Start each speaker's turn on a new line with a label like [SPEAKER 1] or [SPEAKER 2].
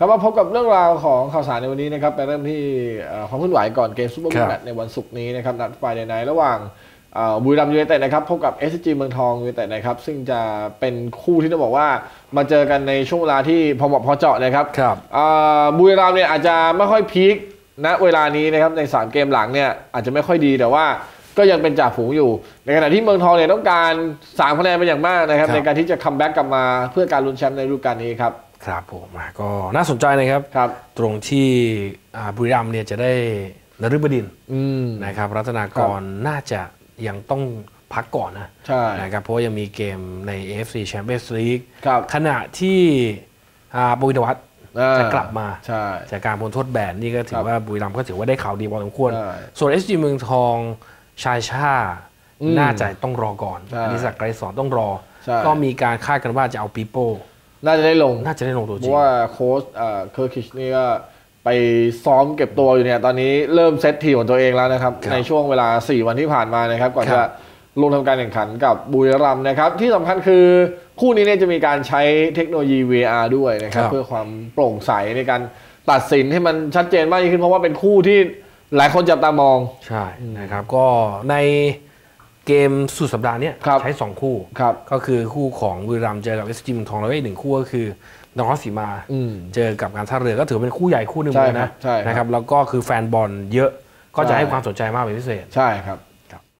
[SPEAKER 1] ครับมาพบกับเรื่องราวของข่าวสารในวันนี้นะครับไปเริ่มที่เอ่อความเคลื่อนไหวก่อนเกมซูเปอร์
[SPEAKER 2] ครั
[SPEAKER 1] บุ๊
[SPEAKER 2] บ
[SPEAKER 1] แมตช์ในวันศุกร์นี้นะครับนัดไฟในไนระหว่างเอ่อบุรีรัมย์ยูไนเต็ดนะครับพบกับ s อ g เมืองทองยูไนเต็ดนะครับซึ่งจะเป็นคู่ที่ต้องบอกว่ามาเจอกันในช่วงเวลาที่พอเหมาะพอเจาะนะครับ
[SPEAKER 2] ครับ
[SPEAKER 1] อ่าบุรีรัมย์เนี่ยอาจจะไม่ค่อยพีคณเวลานี้นะครับใน 3 เกมหลังเนี่ยอาจจะไม่ค่อยดีแต่ว่าก็ยังเป็นจ่าฝูงอยู่ ในขณะที่เมืองทองเนี่ยต้องการ3คะแนนเป็นอย่างมากนะครับ
[SPEAKER 2] ครับ
[SPEAKER 1] ในการที่จะคัมแบ็กกลับมาเพื่อการลุ้นแชมป์ในฤดูกาลนี้ครับ
[SPEAKER 2] ครับผมอะก็น่าสนใจนะครับ
[SPEAKER 1] ครับ
[SPEAKER 2] ตรงที่อ่าบุรีรัมย์เนี่ยจะได้นฤบดินทร์
[SPEAKER 1] อืม
[SPEAKER 2] นะครับรัตนากรน่าจะยังต้องพักก่อนนะ
[SPEAKER 1] ใช่
[SPEAKER 2] นะครับเพราะว่ายังมีเกมใน AFC Champions League
[SPEAKER 1] ครับ
[SPEAKER 2] ขณะที่อ่าบุรีวัฒน์
[SPEAKER 1] อ่า
[SPEAKER 2] จะกลับมา
[SPEAKER 1] ใช่
[SPEAKER 2] จากการพ้นโทษแบนนี่ก็ถื
[SPEAKER 1] ครั
[SPEAKER 2] อบว่าบุรีรัมย์ก็ถือว่าได้ข่าวดีพอสมควร
[SPEAKER 1] ใช่
[SPEAKER 2] ส่วน SG เมืองทองชายชา
[SPEAKER 1] อืม
[SPEAKER 2] น่าจะต้องรอก่อน
[SPEAKER 1] ใช่
[SPEAKER 2] อนิสักดิ์ไกรสอนต้องรอ
[SPEAKER 1] ใช่
[SPEAKER 2] ก็มีการคาดกันว่าจะเอาปีโป้
[SPEAKER 1] น่าจะได้ลง
[SPEAKER 2] น่าจะได้ลงตัว
[SPEAKER 1] เพ
[SPEAKER 2] จริง
[SPEAKER 1] ราะว่าโค้ชเอ่อเคอร์คิชนี่ก็ไปซ้อมเก็บตัวอยู่เนี่ยตอนนี้เริ่มเซตทีมของตัวเองแล้วนะครับ
[SPEAKER 2] ครับ
[SPEAKER 1] ในช่วงเวลา 4 วันที่ผ่านมานะครับ ก่อน
[SPEAKER 2] ครั
[SPEAKER 1] จะ
[SPEAKER 2] บ
[SPEAKER 1] ลงทำการแข่งขันกับบุรีรัมย์นะครับ ที่สำคัญคือคู่นี้เนี่ยจะมีการใช้เทคโนโลยี VR ด้วยนะครับ
[SPEAKER 2] ครับ
[SPEAKER 1] เพื่อความโปร่งใสในการตัดสินให้มันชัดเจนมากยิ่งขึ้นเพราะว่าเป็นคู่ที่หลายคนจับตามอง
[SPEAKER 2] ใช่นะครับก็ใน เกมสุดสัปดาห์เนี้ย
[SPEAKER 1] ครับ
[SPEAKER 2] ใช้ 2 คู่
[SPEAKER 1] ครับ
[SPEAKER 2] ก็คือคู่ของบุรีรัมย์เจอกับเอสจีเมืองทองแล้วก็อีกหนึ่งคู่ก็คือนครศรีมา
[SPEAKER 1] อืม
[SPEAKER 2] เจอกับการท่าเรือก็ถือเป็นคู่ใหญ่คู่หนึ่ง
[SPEAKER 1] ใช่
[SPEAKER 2] เลย
[SPEAKER 1] ครั
[SPEAKER 2] นะ
[SPEAKER 1] บใช่ครับ
[SPEAKER 2] นะครับแล้วก็คือแฟนบอลเยอะก็
[SPEAKER 1] ใช่
[SPEAKER 2] จะให้ความสนใจมากเป็นพิเศษ
[SPEAKER 1] ใช่ครับ